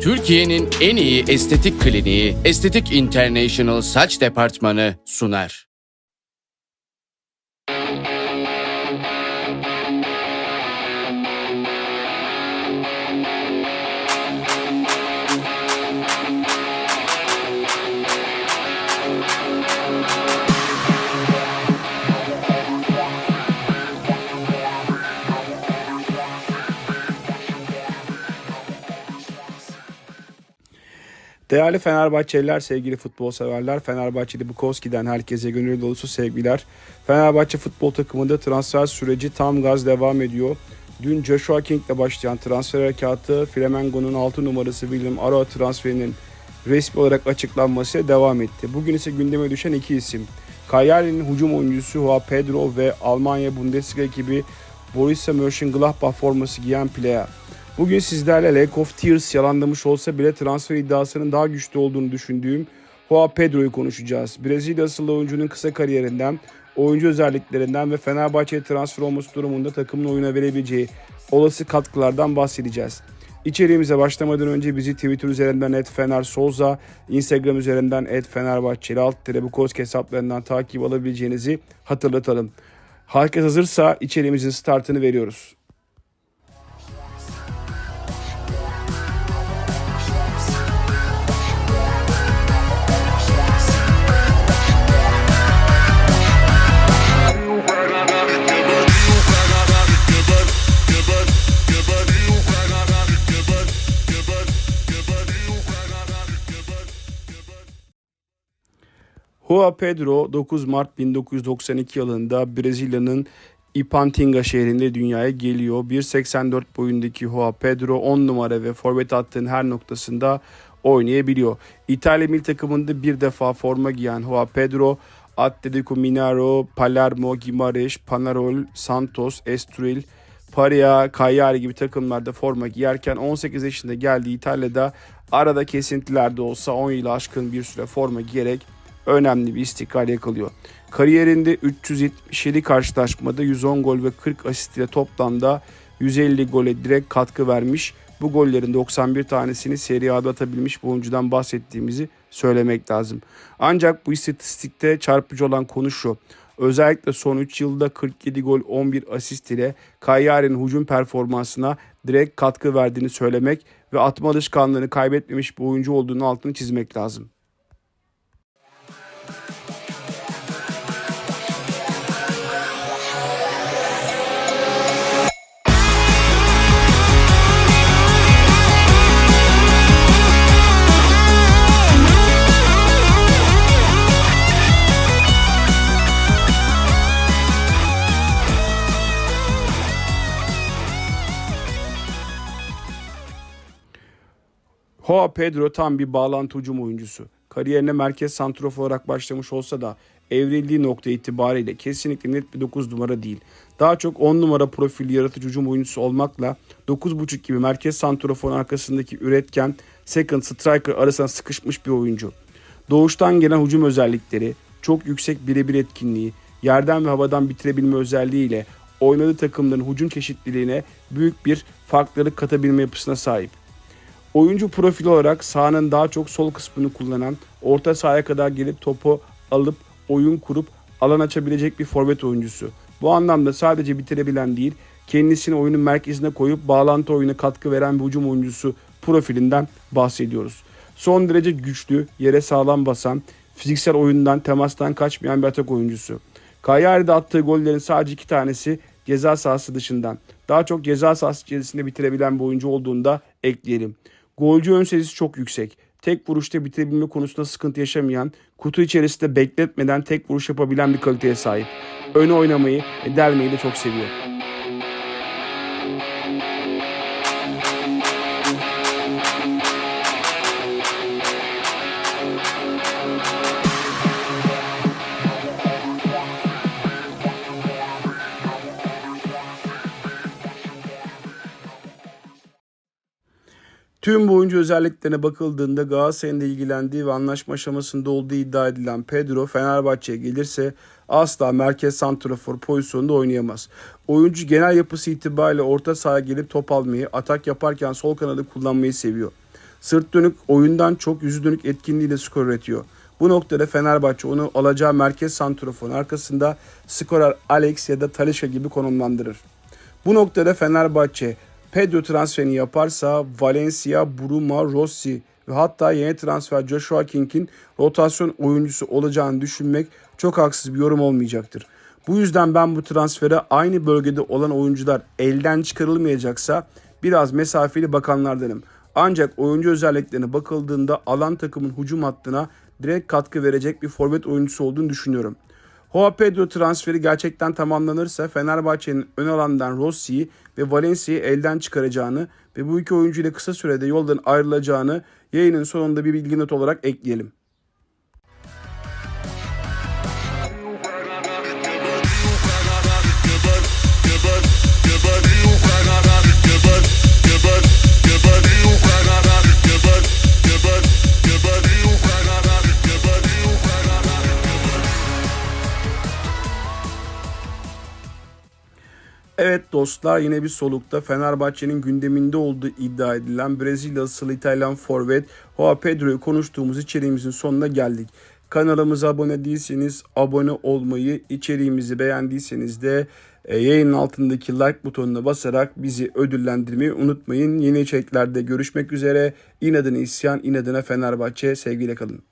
Türkiye'nin en iyi estetik kliniği Estetik International Saç Departmanı sunar. Değerli Fenerbahçeliler, sevgili futbol severler, Fenerbahçeli Bukowski'den herkese gönül dolusu sevgiler. Fenerbahçe futbol takımında transfer süreci tam gaz devam ediyor. Dün Joshua King ile başlayan transfer harekatı Flamengo'nun 6 numarası William Aroa transferinin resmi olarak açıklanması devam etti. Bugün ise gündeme düşen iki isim. Cagliari'nin hücum oyuncusu Joao Pedro ve Almanya Bundesliga ekibi Borussia Mönchengladbach forması giyen Plea. Bugün sizlerle Lack of Tears yalanlamış olsa bile transfer iddiasının daha güçlü olduğunu düşündüğüm Joao Pedro'yu konuşacağız. Brezilya asıllı oyuncunun kısa kariyerinden, oyuncu özelliklerinden ve Fenerbahçe'ye transfer olması durumunda takımın oyuna verebileceği olası katkılardan bahsedeceğiz. İçeriğimize başlamadan önce bizi Twitter üzerinden @fenersolza, Instagram üzerinden @fenerbahçeli alt Bukowski hesaplarından takip alabileceğinizi hatırlatalım. Herkes hazırsa içeriğimizin startını veriyoruz. Joao Pedro 9 Mart 1992 yılında Brezilya'nın Ipatinga şehrinde dünyaya geliyor. 1.84 boyundaki Joao Pedro 10 numara ve forvet hattının her noktasında oynayabiliyor. İtalya milli takımında bir defa forma giyen Joao Pedro, Atletico Mineiro, Palermo, Gimareş, Panarol, Santos, Estoril, Paria, Cagliari gibi takımlarda forma giyerken 18 yaşında geldiği İtalya'da arada kesintiler de olsa 10 yıl aşkın bir süre forma giyerek önemli bir istikrar yakalıyor. Kariyerinde 377 karşılaşmada 110 gol ve 40 asist ile toplamda 150 gole direkt katkı vermiş. Bu gollerin 91 tanesini Serie A'da atabilmiş bu oyuncudan bahsettiğimizi söylemek lazım. Ancak bu istatistikte çarpıcı olan konu şu. Özellikle son 3 yılda 47 gol 11 asist ile Cagliari'nin hücum performansına direkt katkı verdiğini söylemek ve atma alışkanlığını kaybetmemiş bir oyuncu olduğunu altını çizmek lazım. Joao Pedro tam bir bağlantı hücum oyuncusu. Kariyerine merkez santrofor olarak başlamış olsa da evrildiği nokta itibariyle kesinlikle net bir 9 numara değil. Daha çok 10 numara profil yaratıcı hücum oyuncusu olmakla 9.5 gibi merkez santroforun arkasındaki üretken second striker arasına sıkışmış bir oyuncu. Doğuştan gelen hücum özellikleri, çok yüksek birebir etkinliği, yerden ve havadan bitirebilme özelliğiyle oynadığı takımların hücum çeşitliliğine büyük bir farklılık katabilme yapısına sahip. Oyuncu profili olarak sahanın daha çok sol kısmını kullanan, orta sahaya kadar gelip topu alıp oyun kurup alan açabilecek bir forvet oyuncusu. Bu anlamda sadece bitirebilen değil, kendisini oyunun merkezine koyup bağlantı oyuna katkı veren bir hücum oyuncusu profilinden bahsediyoruz. Son derece güçlü, yere sağlam basan, fiziksel oyundan, temastan kaçmayan bir atak oyuncusu. Cagliari'de attığı gollerin sadece iki tanesi ceza sahası dışından. Daha çok ceza sahası içerisinde bitirebilen bir oyuncu olduğunda ekleyelim. Golcü ön sezisi çok yüksek. Tek vuruşta bitirebilme konusunda sıkıntı yaşamayan, kutu içerisinde bekletmeden tek vuruş yapabilen bir kaliteye sahip. Öne oynamayı ve delmeyi de çok seviyor. Tüm bu oyuncu özelliklerine bakıldığında Galatasaray'ın ilgilendiği ve anlaşma aşamasında olduğu iddia edilen Pedro Fenerbahçe'ye gelirse asla merkez santrafor pozisyonunda oynayamaz. Oyuncu genel yapısı itibariyle orta sahaya gelip top almayı, atak yaparken sol kanadı kullanmayı seviyor. Sırt dönük oyundan çok yüzü dönük etkinliğiyle skor üretiyor. Bu noktada Fenerbahçe onu alacağı merkez santroforun arkasında skorer Alex ya da Talisca gibi konumlandırır. Bu noktada Fenerbahçe Pedro transferini yaparsa Valencia, Bruma, Rossi ve hatta yeni transfer Joshua King'in rotasyon oyuncusu olacağını düşünmek çok haksız bir yorum olmayacaktır. Bu yüzden ben bu transfere aynı bölgede olan oyuncular elden çıkarılmayacaksa biraz mesafeli bakanlardanım. Ancak oyuncu özelliklerine bakıldığında alan takımın hücum hattına direkt katkı verecek bir forvet oyuncusu olduğunu düşünüyorum. Joao Pedro transferi gerçekten tamamlanırsa Fenerbahçe'nin ön alandan Rossi'yi ve Valencia'yı elden çıkaracağını ve bu iki oyuncu ile kısa sürede yoldan ayrılacağını yayının sonunda bir bilgi not olarak ekleyelim. Evet dostlar yine bir solukta Fenerbahçe'nin gündeminde olduğu iddia edilen Brezilya asıllı İtalyan forvet Joao Pedro'yu konuştuğumuz içeriğimizin sonuna geldik. Kanalımıza abone değilseniz abone olmayı, içeriğimizi beğendiyseniz de e, yayının altındaki like butonuna basarak bizi ödüllendirmeyi unutmayın. Yeni içeriklerde görüşmek üzere. İnadına isyan, inadına Fenerbahçe. Sevgiyle kalın.